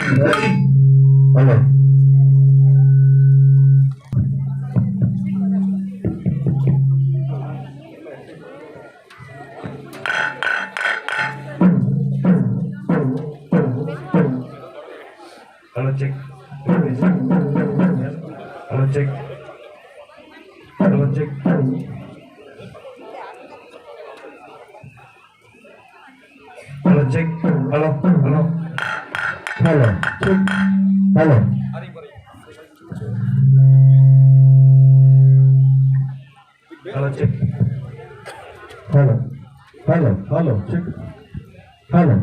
Thank you. Hello Hello, check. Hello hello hello check hello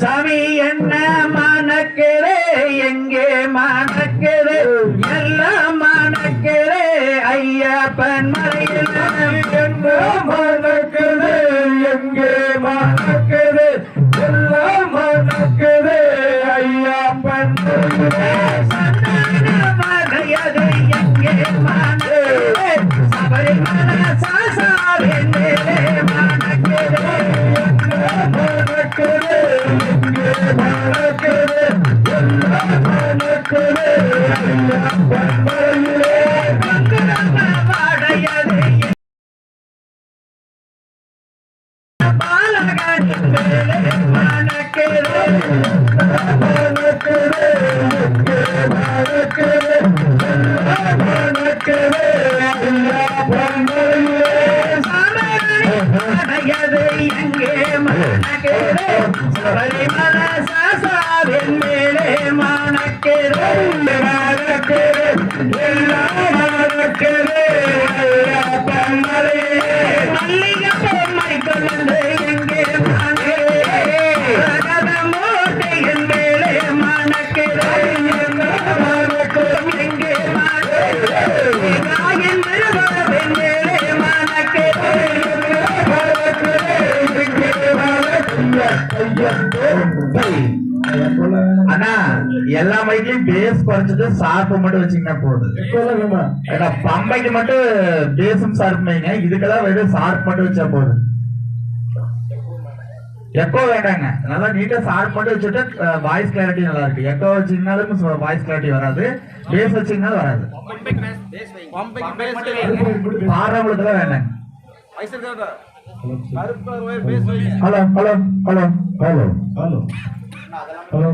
சாமி என்ன மணக்கிறே? எங்கே மணக்கிறே? அண்ணா எல்லா மைக்லயும் பேஸ் குறைச்சிட்டு சார்பு மட்டும் வச்சீங்கன்னா போதும். ஏன்னா பம்பைக்கு மட்டும் பேஸும் சார்பு வைங்க. இதுக்கெல்லாம் வெறும் சார்ப் மட்டும் வச்சா போதும். எக்கோ வேண்டாங்க. நல்லா நீட்டா சார்ப் மட்டும் வச்சுட்டு வாய்ஸ் கிளாரிட்டி நல்லா இருக்கு. எக்கோ வச்சீங்கனாலும் வாய்ஸ் கிளாரிட்டி வராது. பேஸ் வச்சீங்கனாலும் வராது. தான் வேண்டாங்க. Hello hello hello hello. Hello. Hello.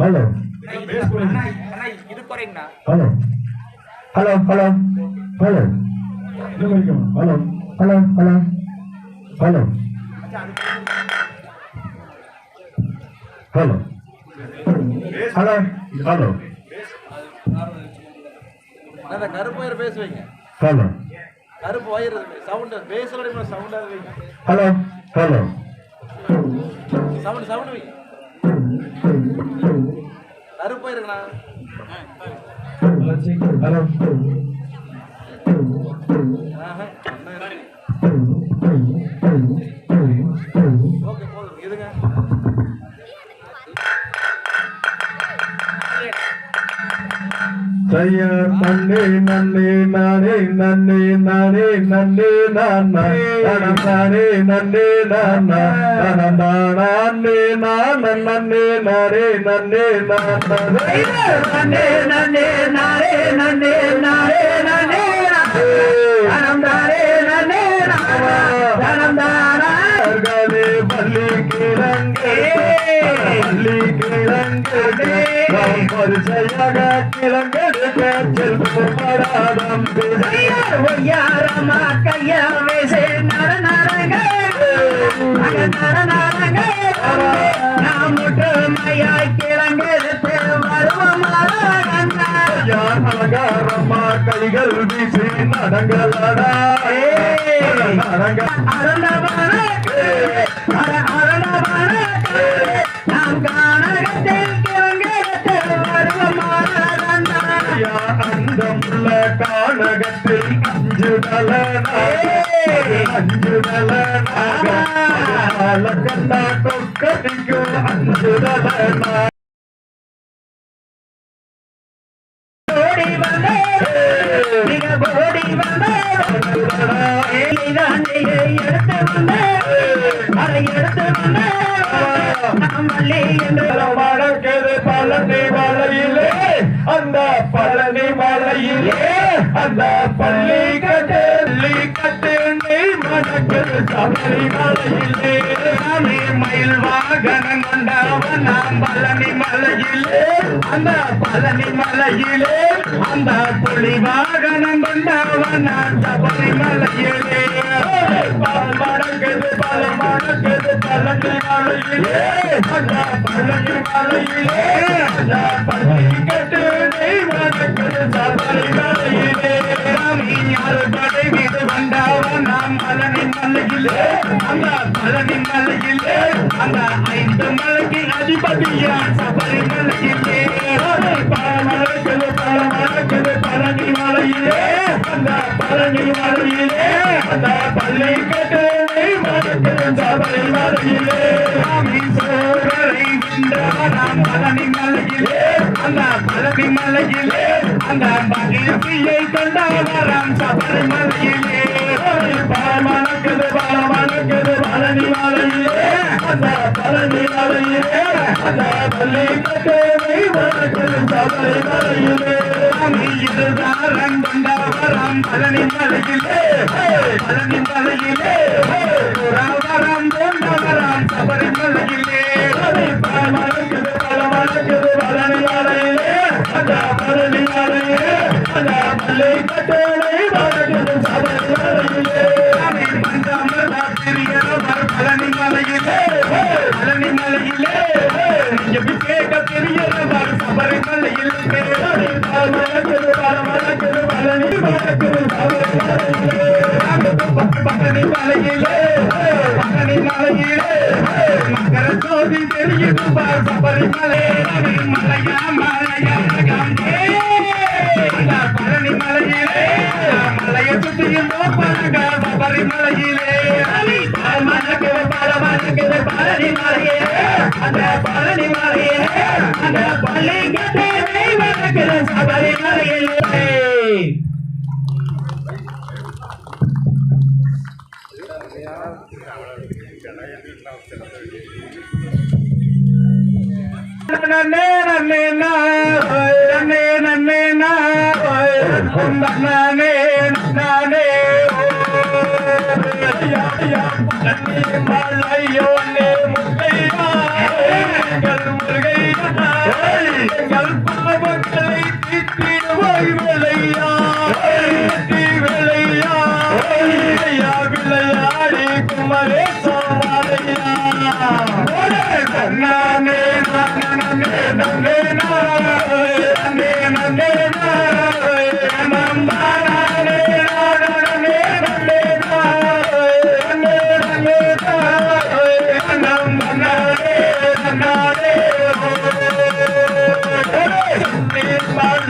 Hello hello hello hello hello hello hello hello hello hello hello hello அந்த கருப்பு வயர் பேசுவீங்க ஹலோ கருப்பு வயர் சவுண்ட் பேசல சவுண்ட் வைங்க. ஹலோ ஹலோ சவுண்ட் சவுண்ட் வைங்க. கருப்பு வயருங்கண்ணா ஹலோ நானா? நானே நன்னே நானா தனம் நானே நான நன்னே நாரே நன்னே நானா நன்னே நன்னே நாரே நன்னே நாரே நன்னே தனம் தாரே நன்னே தானா கர்கலே பள்ளி கிழங்கு. பள்ளி கிழங்கு. நாம் பரிசையாக கிழங்கெடுக்க செல்வப்படாதம் ஒய்யாரமா கையா வேசே நர நரங்க அக நர நரங்க நாம் ஒற்றுமையாய் கிழங்கெடுத்து வருவோம் யார் அலங்காரமா கைகள் வீசி நடங்களடா நடங்க அழகல்லா தொக்கடிக்கும் அஞ்சு தலனா ஓடி பழனி மலையிலே அந்த பழனி மலையிலே அந்த பள்ளி கட்டள்ளி கட்டு நீ மணக்குது சபரி மயில் வாகனம் கொண்டவன் நாம் பழனி மலையிலே. அந்த பழனி மலையிலே அந்த புலி வாகனம் கொண்டவன் நான் சபரி பல மடக்குது பல மடக்குது பழனி மலையிலே. அந்த பழனி மலையிலே. அந்த பள்ளி கட்டு நீ மணக்குது சபரி மலையிலே அந்த பழனி மலையிலே அந்த ஐந்து மலைக்கு அதிபதியான் சபரி மலையிலே. பல மடக்குது பழனி மலையிலே அந்த பழனி மலையிலே அந்த பள்ளி கட்டு சபரி மலையிலே. சாமி சோழரை பழனி மலையிலே அந்த பழனி மலையிலே அந்த மகிழ்ச்சியை கொண்டவராம் சபரி மலையிலே. மலையிலே அந்த பள்ளி கட்டு நீ மணக்குது மலையிலே சாமி இருதாரம் கொண்டவராம் பழனி மலையிலே பழனி மலையிலே புறாவரம் கொண்டவராம் சபரி மலையிலே பல பல மணக்குது பழனி மலையிலே பழனி மலையிலே பள்ளி கட்டு மலையிலே பழனி மலையிலே மகர ஜோதி தெரியுது சபரி மலை மலையா மலையா கங்கே பழனி மலையிலே மலையை சுற்றியும் பழக சபரி மலையிலே மலக்குது பல மலக்குது பழனி மலையிலே அந்த பழனி மலையிலே அந்த பள்ளி கட்டை சபரி மலையிலே மலையோனே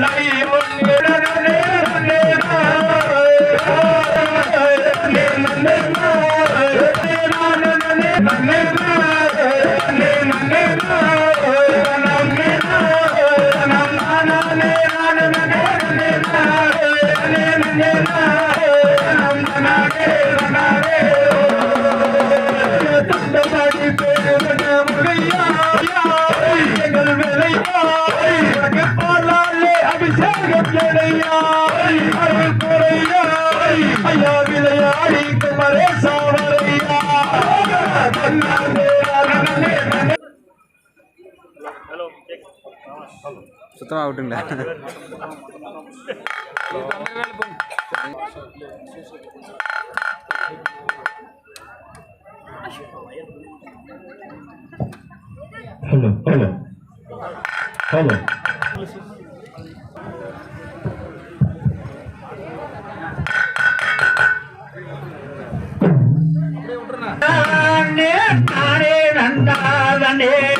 நானே பாலாலே அபிஷேகம் எடையா அருள் குறையா ஐயா விளையாடி குமரேசா வரையா தன்னாலே நன்னே நன்னே சுத்தமாக விட்டுங்களா ஹலோ ஹலோ ஹலோ ಮನೆ